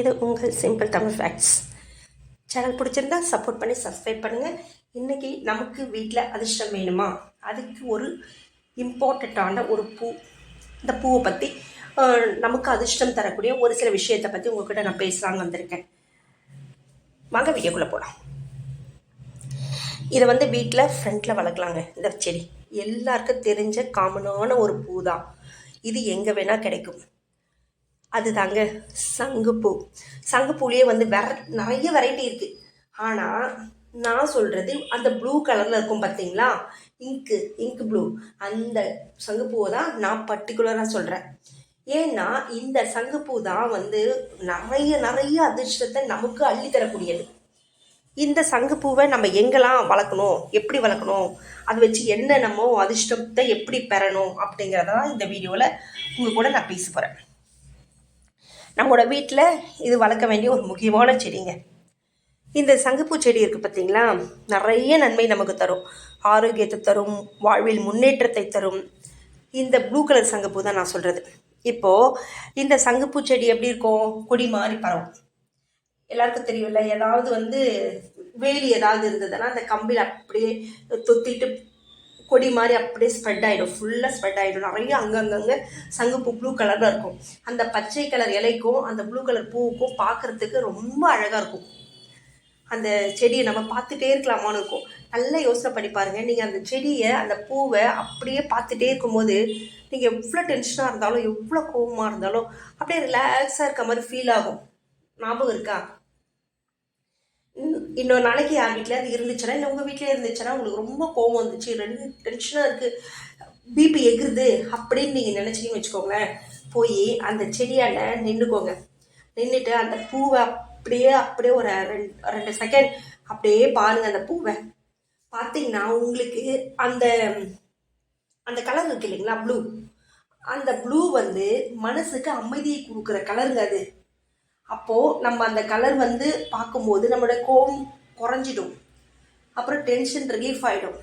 இது உங்கள் simple Tamil facts channel பிடிச்சிருந்தா சப்போர்ட் பண்ணி சப்ஸ்கிரைப் பண்ணுங்கள் இன்றைக்கி நமக்கு வீட்டில் அதிர்ஷ்டம் வேணுமா? அதுக்கு ஒரு இம்பார்ட்டண்ட்டான ஒரு பூ இந்த பூவை பற்றி நமக்கு அதிர்ஷ்டம் தரக்கூடிய ஒரு சில விஷயத்தை பற்றி உங்ககிட்ட நான் பேசலான்னு வந்திருக்கேன். வாங்க வீடியோக்குள்ளே போகலாம் இதை வந்து வீட்டில் ஃப்ரண்ட்டில் வளர்க்கலாங்க இந்த செடி. எல்லாருக்கும் தெரிஞ்ச காமனான ஒரு பூ தான் இது எங்கே வேணால் கிடைக்கும். அதுதாங்க சங்குப்பூ. சங்குப்பூலேயே வந்து வெர நிறைய வெரைட்டி இருக்குது ஆனால் நான் சொல்கிறது அந்த ப்ளூ கலரில் இருக்கும் பார்த்தீங்களா இங்கு இங்கு ப்ளூ அந்த சங்குப்பூவை தான் நான் பர்டிகுலராக சொல்கிறேன் ஏன்னா இந்த சங்குப்பூ தான் வந்து நிறைய நிறைய அதிர்ஷ்டத்தை நமக்கு அள்ளி தரக்கூடியது. இந்த சங்குப்பூவை நம்ம எங்கெல்லாம் வளர்க்கணும்? எப்படி வளர்க்கணும்? அதை வச்சு என்ன நம்ம அதிர்ஷ்டத்தை எப்படி பெறணும்? அப்படிங்கிறதான் இந்த வீடியோவில் உங்கள் கூட நான் பேச போகிறேன் நம்மளோட வீட்டில் இது வளர்க்க வேண்டிய ஒரு முக்கியமான செடிங்க. இந்த சங்குப்பூ செடி இருக்குது பார்த்தீங்களா நிறைய நன்மை நமக்கு தரும். ஆரோக்கியத்தை தரும் வாழ்வில் முன்னேற்றத்தை தரும். இந்த ப்ளூ கலர் சங்குப்பூ தான் நான் சொல்கிறது இப்போது இந்த சங்குப்பூ செடி எப்படி இருக்கும்? கொடி மாதிரி பரவும். எல்லாருக்கும் தெரியும்ல ஏதாவது வந்து வேலி ஏதாவது இருந்ததுன்னா அந்த கம்பியில் அப்படியே தொத்திட்டு கொடி மாதிரி அப்படியே ஸ்ப்ரெட் ஆகிடும் ஃபுல்லாக ஸ்ப்ரெட் ஆகிடும் நிறைய அங்கங்கங்கே சங்குப்பூ ப்ளூ கலரில் இருக்கும். அந்த பச்சை கலர் இலைக்கும் அந்த ப்ளூ கலர் பூவுக்கும் பார்க்குறதுக்கு ரொம்ப அழகாக இருக்கும். அந்த செடியை நம்ம பார்த்துட்டே இருக்கலாமான்னு இருக்கும். நல்லா யோசனை பண்ணி பாருங்கள் நீங்கள் அந்த செடியை அந்த பூவை அப்படியே பார்த்துட்டே இருக்கும்போது நீங்கள் எவ்வளோ டென்ஷனாக இருந்தாலும் எவ்வளோ கோபமாக இருந்தாலும் அப்படியே ரிலாக்ஸாக இருக்க மாதிரி ஃபீல் ஆகும். ஞாபகம் இருக்கா? இன்னொரு நாளைக்கு யார் வீட்டில் அது இருந்துச்சுன்னா இல்லை உங்கள் வீட்டில் இருந்துச்சுன்னா உங்களுக்கு ரொம்ப கோவம் வந்துச்சு. ரெண்டு டென்ஷனாக இருக்குது பிபி எகுருது அப்படின்னு நீங்கள் நினச்சிங்கன்னு வச்சுக்கோங்களேன். போய் அந்த செடியால் நின்றுக்கோங்க நின்றுட்டு அந்த பூவை அப்படியே அப்படியே ஒரு ரெண்டு ரெண்டு செகண்ட் அப்படியே பாருங்கள் அந்த பூவை. பார்த்தீங்கன்னா உங்களுக்கு அந்த அந்த கலர் இருக்கு இல்லைங்களா ப்ளூ அந்த ப்ளூ வந்து மனசுக்கு அமைதியை கொடுக்குற கலருங்க அது. அப்போது நம்ம அந்த கலர் வந்து பார்க்கும்போது நம்மளோட கோம் குறைஞ்சிடும். அப்புறம் டென்ஷன் ரிலீஃப் ஆகிடும்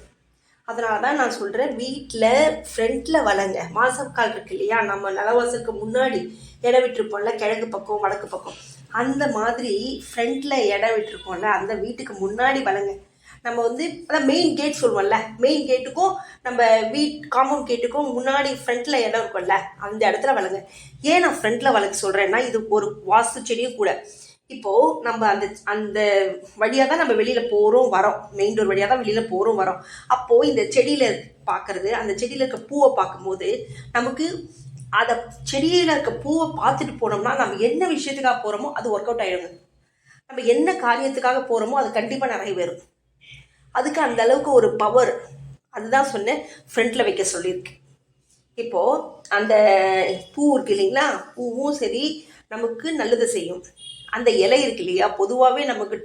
அதனால தான் நான் சொல்கிறேன் வீட்டில் ஃப்ரண்ட்டில் வளங்க. மாசக்கால் இருக்கு இல்லையா? நம்ம நிலவாசலுக்கு முன்னாடி இடம் விட்டுருப்போம்ல கிழக்கு பக்கம் வடக்கு பக்கம். அந்த மாதிரி ஃப்ரண்ட்டில் இடம் விட்டுருப்போம்ல அந்த வீட்டுக்கு முன்னாடி வளங்க. நம்ம வந்து அதான் மெயின் கேட் சொல்லுவோம்ல. மெயின் கேட்டுக்கும் நம்ம வீட் காம்பவுண்ட் கேட்டுக்கும் முன்னாடி ஃப்ரண்ட்டில் இடம் இருக்கும்ல அந்த இடத்துல வளங்க. ஏன் நான் ஃப்ரண்ட்டில் வளர்க்க சொல்கிறேன்னா இது ஒரு வாஸ்து செடியும் கூட. இப்போது நம்ம அந்த அந்த வழியாக தான் நம்ம வெளியில் போகிறோம் வரோம். மெயின் டோர் வழியாக தான் வெளியில் போகிறோம் வரோம். அப்போது இந்த செடியில் பார்க்குறது அந்த செடியில் இருக்க பூவை பார்க்கும்போது நமக்கு அதை செடியில் இருக்க பூவை பார்த்துட்டு போனோம்னா நம்ம என்ன விஷயத்துக்காக போகிறோமோ அது ஒர்க் அவுட் ஆகிடுங்க நம்ம என்ன காரியத்துக்காக போகிறோமோ அது கண்டிப்பாக நிறைவேறும். அதுக்கு அந்த அளவுக்கு ஒரு பவர் அதுதான் சொன்னேன் ஃப்ரண்ட்டில் வைக்க சொல்லியிருக்கேன். இப்போது அந்த பூ இருக்கு இல்லைங்களா? பூவும் சரி நமக்கு நல்லது செய்யும். அந்த இலை இருக்கு இல்லையா? பொதுவாகவே நமக்கு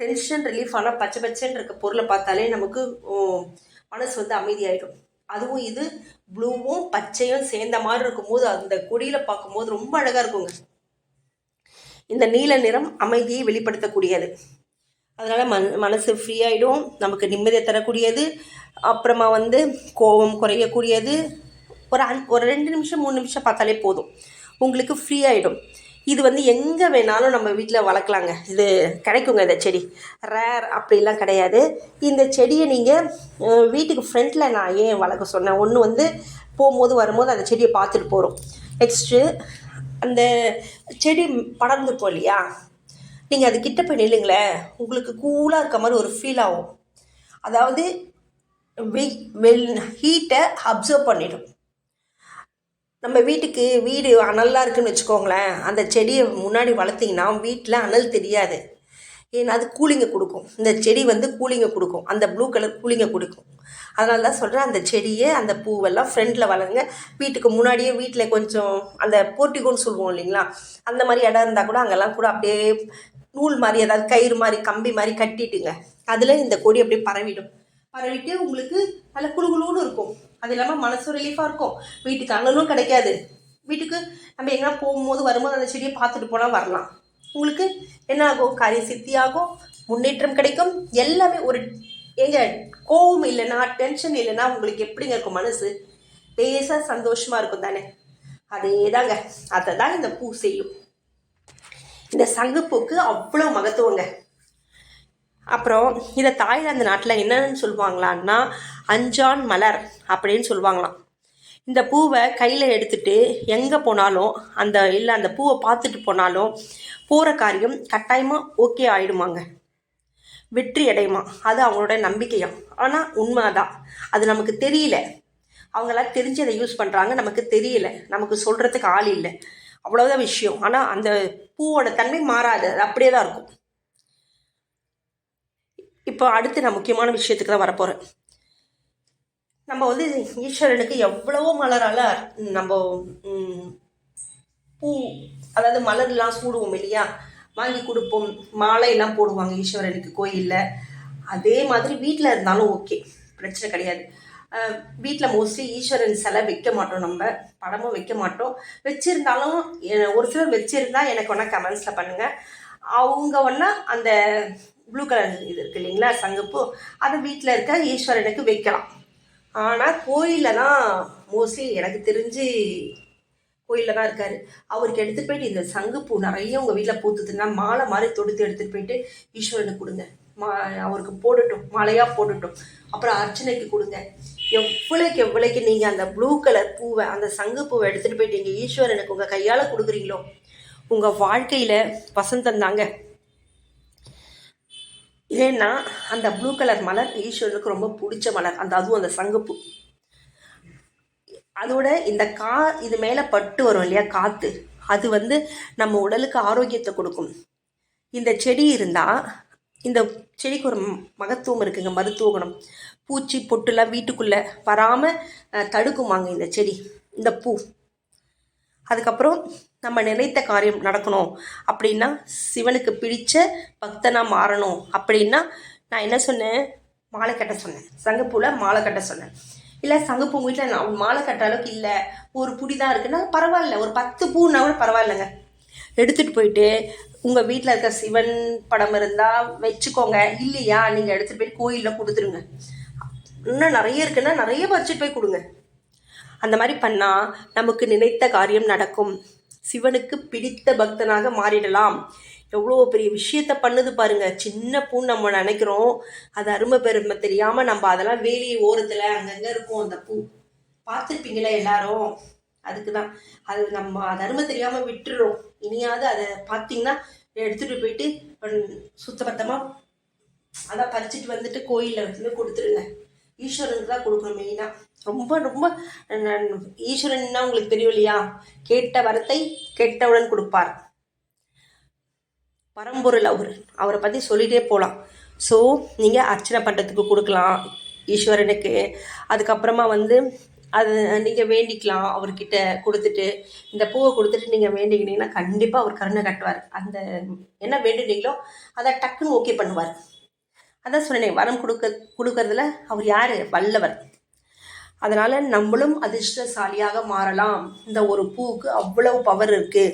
டென்ஷன் ரிலீஃப் ஆனால் பச்சை பச்சைன்னு இருக்க பொருளை பார்த்தாலே நமக்கு மனசு வந்து அமைதியாயிடும். அதுவும் இது ப்ளூவும் பச்சையும் சேர்ந்த மாதிரி இருக்கும்போது அந்த கொடியில் பார்க்கும்போது ரொம்ப அழகாக இருக்குங்க. இந்த நீல நிறம் அமைதியை வெளிப்படுத்தக்கூடியது. அதனால் மன் மனசு ஃப்ரீ ஆகிடும் நமக்கு நிம்மதியை தரக்கூடியது. அப்புறமா வந்து கோபம் குறையக்கூடியது. ஒரு அன் ஒரு ரெண்டு நிமிஷம் மூணு நிமிஷம் பார்த்தாலே போதும். உங்களுக்கு ஃப்ரீ ஆகிடும் இது வந்து எங்கே வேணாலும் நம்ம வீட்டில் வளர்க்கலாங்க. இது கிடைக்குங்க இந்த செடி. ரேர் அப்படிலாம் கிடையாது. இந்த செடியை நீங்கள் வீட்டுக்கு ஃப்ரண்ட்டில் நான் ஏன் வளர்க்க சொன்னேன்? ஒன்று வந்து போகும்போது வரும்போது அந்த செடியை பார்த்துட்டு போகிறோம் நெக்ஸ்ட்டு அந்த செடி படர்ந்துருப்போம் இல்லையா? நீங்கள் அது கிட்ட போய் நில்லுங்களேன். உங்களுக்கு கூலாக இருக்க மாதிரி ஒரு ஃபீல் ஆகும். அதாவது வெல் ஹீட்டை அப்சர்வ் பண்ணிடும். நம்ம வீட்டுக்கு வீடு அனலாக இருக்குன்னு வச்சுக்கோங்களேன். அந்த செடியை முன்னாடி வளர்த்திங்கன்னா வீட்டில் அனல் தெரியாது. ஏன்னா அது கூலிங்கை கொடுக்கும். இந்த செடி வந்து கூலிங்கை கொடுக்கும். அந்த ப்ளூ கலர் கூலிங்கை கொடுக்கும். அதனால தான் சொல்கிறேன் அந்த செடியை அந்த பூவெல்லாம் ஃப்ரண்டில் வளருங்க. வீட்டுக்கு முன்னாடியே வீட்டில் கொஞ்சம் அந்த போர்ட்டிகோன்னு சொல்லுவோம் இல்லைங்களா? அந்த மாதிரி இடம் இருந்தால் கூட அங்கெல்லாம் கூட அப்படியே நூல் மாதிரி ஏதாவது கயிறு மாதிரி கம்பி மாதிரி கட்டிட்டுங்க. அதில் இந்த கொடி அப்படியே பரவிடும். பரவிட்டு உங்களுக்கு நல்ல குழுகுழுன்னு இருக்கும். அது இல்லாமல் மனசும் ரிலீஃபாக இருக்கும். வீட்டுக்கு அண்ணனும் கிடைக்காது. வீட்டுக்கு நம்ம எங்கன்னா போகும்போது வரும்போது அந்த செடியை பார்த்துட்டு போனால் வரலாம். உங்களுக்கு என்ன ஆகும்? காரிய சித்தி ஆகும். முன்னேற்றம் கிடைக்கும். எல்லாமே ஒரு எங்க கோவம் இல்லைன்னா டென்ஷன் இல்லைன்னா உங்களுக்கு எப்படிங்க இருக்கும் மனசு? பேச சந்தோஷமாக இருக்கும் தானே? அதே தாங்க அதை தான் இந்த பூ செய்யும். இந்த சங்குப்பூக்கு அவ்வளோ மகத்துவங்க. அப்புறம் இதை தாய்லாந்து நாட்டில் என்னன்னு சொல்லுவாங்களான்னா அஞ்சான் மலர் அப்படின்னு சொல்லுவாங்களாம். இந்த பூவை கையில் எடுத்துட்டு எங்கே போனாலும் அந்த இல்லை அந்த பூவை பார்த்துட்டு போனாலும் போகிற காரியம் கட்டாயமாக ஓகே ஆயிடுமாங்க. வெற்றி அடையுமா? அது அவங்களோட நம்பிக்கையாம் ஆனால் உண்மைதான். அது நமக்கு தெரியல. அவங்களாம் தெரிஞ்சு அதை யூஸ் பண்ணுறாங்க நமக்கு தெரியல. நமக்கு சொல்கிறதுக்கு ஆள் இல்லை. அவ்வளோதான் விஷயம். ஆனால் அந்த பூவோட தன்மை மாறாது. அது அப்படியே தான் இருக்கும். இப்போ அடுத்து நான் முக்கியமான விஷயத்துக்கு தான் வரப்போகிறேன் நம்ம வந்து ஈஸ்வரனுக்கு எவ்வளவோ மலரால் நம்ம பூ அதாவது மலர்லாம் சூடுவோம் இல்லையா? வாங்கி கொடுப்போம். மாலையெல்லாம் போடுவாங்க ஈஸ்வரனுக்கு கோயிலில். அதே மாதிரி வீட்டில் இருந்தாலும் ஓகே. பிரச்சனை கிடையாது. வீட்டில் மோஸ்ட்லி ஈஸ்வரன் சிலை வைக்க மாட்டோம் நம்ம. படமும் வைக்க மாட்டோம். வச்சுருந்தாலும் ஒரு சிலர் வச்சுருந்தா எனக்கு வேணால் கமெண்ட்ஸில் பண்ணுங்கள் அவங்க ஒன்றா அந்த ப்ளூ கலர் இது இருக்கு இல்லைங்களா சங்குப்பூ அதை வீட்டில் இருக்க ஈஸ்வரனுக்கு வைக்கலாம். ஆனால் கோயிலில் தான் மோஸ்ட்லி எனக்கு தெரிஞ்சு கோயிலில் தான் இருக்கார். அவருக்கு எடுத்துகிட்டு போயிட்டு இந்த சங்குப்பூ நிறைய உங்கள் வீட்டில் பூத்துதுன்னா மாலை மாதிரி தொடுத்து எடுத்துகிட்டு போயிட்டு ஈஸ்வரனுக்கு கொடுங்க. மா அவருக்கு போடட்டும். மாலையாக போடட்டும். அப்புறம் அர்ச்சனைக்கு கொடுங்க. எவ்வளோக்கு எவ்வளோக்கு நீங்கள் அந்த ப்ளூ கலர் பூவை அந்த சங்குப்பூவை எடுத்துகிட்டு போயிட்டு ஈஸ்வர் ஈஸ்வரனுக்கு உங்கள் கையால் கொடுக்குறீங்களோ உங்கள் வாழ்க்கையில் வசந்தம் தாங்க. ஏன்னா அந்த ப்ளூ கலர் மலர் ஈஸ்வரனுக்கு ரொம்ப பிடிச்ச மலர். அந்த அதுவும் அந்த சங்குப்பூ அதோட இந்த கா இது மேலே பட்டு வரும் இல்லையா காற்று அது வந்து நம்ம உடலுக்கு ஆரோக்கியத்தை கொடுக்கும். இந்த செடி இருந்தால் இந்த செடிக்கு ஒரு ம- மகத்துவம் இருக்குங்க மருத்துவ குணம். பூச்சி பொட்டுலாம் வீட்டுக்குள்ளே வராமல் தடுக்குமாங்க இந்த செடி இந்த பூ. அதுக்கப்புறம் நம்ம நினைத்த காரியம் நடக்கணும் அப்படின்னா சிவனுக்கு பிடிச்ச பக்தனாக மாறணும் அப்படின்னா நான் என்ன சொன்னேன்? மாலை கட்ட சொன்னேன். சங்கப்பூவில் மாலை கட்ட சொன்னேன். இல்லை சங்கப்பூ வீட்டில் நான் மாலை கட்ட அளவுக்கு இல்லை. ஒரு புடி தான் இருக்குன்னா பரவாயில்ல. ஒரு பத்து பூன்னா கூட பரவாயில்லைங்க. எடுத்துகிட்டு போயிட்டு உங்கள் வீட்டில் இருக்க சிவன் படம் இருந்தால் வச்சுக்கோங்க. இல்லையா? நீங்கள் எடுத்துகிட்டு போய் கோயிலில் கொடுத்துருங்க. இன்னும் நிறைய இருக்குன்னா நிறைய பறிச்சுட்டு போய் கொடுங்க. அந்த மாதிரி பண்ணால் நமக்கு நினைத்த காரியம் நடக்கும். சிவனுக்கு பிடித்த பக்தனாக மாறிடலாம். எவ்வளோ பெரிய விஷயத்த பண்ணுது பாருங்க. சின்ன பூ நம்ம நினைக்கிறோம். அது அருமை பெருமை தெரியாமல் நம்ம அதெல்லாம் வேலி ஓரத்தில் அங்கங்கே இருக்கும் அந்த பூ. பார்த்துருப்பீங்களா எல்லாரும்? அதுக்கு தான் அது நம்ம அது அருமை தெரியாமல் விட்டுறோம். இனியாவது அதை பார்த்தீங்கன்னா எடுத்துகிட்டு போயிட்டு சுத்தபத்தமாக அதான் பறிச்சுட்டு வந்துட்டு கோயிலில் வந்து கொடுத்துருங்க. ஈஸ்வரனுக்கு தான் கொடுக்கணும் மெயினாக ரொம்ப ரொம்ப ஈஸ்வரன்னா உங்களுக்கு தெரியும் இல்லையா? கேட்ட வரத்தை கேட்டவுடன் கொடுப்பார். பரம்பொருள் அவர். அவரை பற்றி சொல்லிகிட்டே போகலாம் ஸோ நீங்கள் அர்ச்சனை பண்ணுறதுக்கு கொடுக்கலாம் ஈஸ்வரனுக்கு. அதுக்கப்புறமா வந்து அது நீங்கள் வேண்டிக்கலாம் அவர்கிட்ட கொடுத்துட்டு இந்த பூவை கொடுத்துட்டு நீங்கள் வேண்டிக்கிட்டீங்கன்னா கண்டிப்பாக அவர் கருணை கட்டுவார். அந்த என்ன வேண்டுனீங்களோ அதை டக்குன்னு ஓகே பண்ணுவார். அதான் சொன்னேன் வரம் கொடுக்க கொடுக்கறதுல அவர் யார்? வல்லவர். அதனால் நம்மளும் அதிர்ஷ்டசாலியாக மாறலாம். இந்த ஒரு பூவுக்கு அவ்வளவு பவர் இருக்குது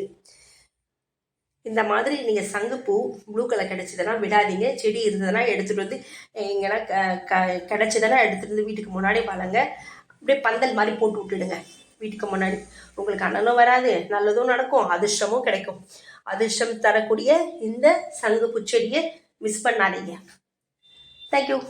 இந்த மாதிரி நீங்கள் சங்குப்பூ ப்ளூ கலர் கிடச்சதுன்னா விடாதீங்க. செடி இருந்ததுன்னா எடுத்துகிட்டு வந்து எங்கன்னா க க கிடச்சதுன்னா எடுத்துகிட்டு வந்து வீட்டுக்கு முன்னாடி வளங்க அப்படியே பந்தல் மாதிரி போட்டு விட்டுடுங்க. வீட்டுக்கு முன்னாடி. உங்களுக்கு அண்ணனும் வராது நல்லதும் நடக்கும் அதிர்ஷ்டமும் கிடைக்கும். அதிர்ஷ்டம் தரக்கூடிய இந்த சங்கு பூச்செடியை மிஸ் பண்ணாதீங்க. தேங்க்யூ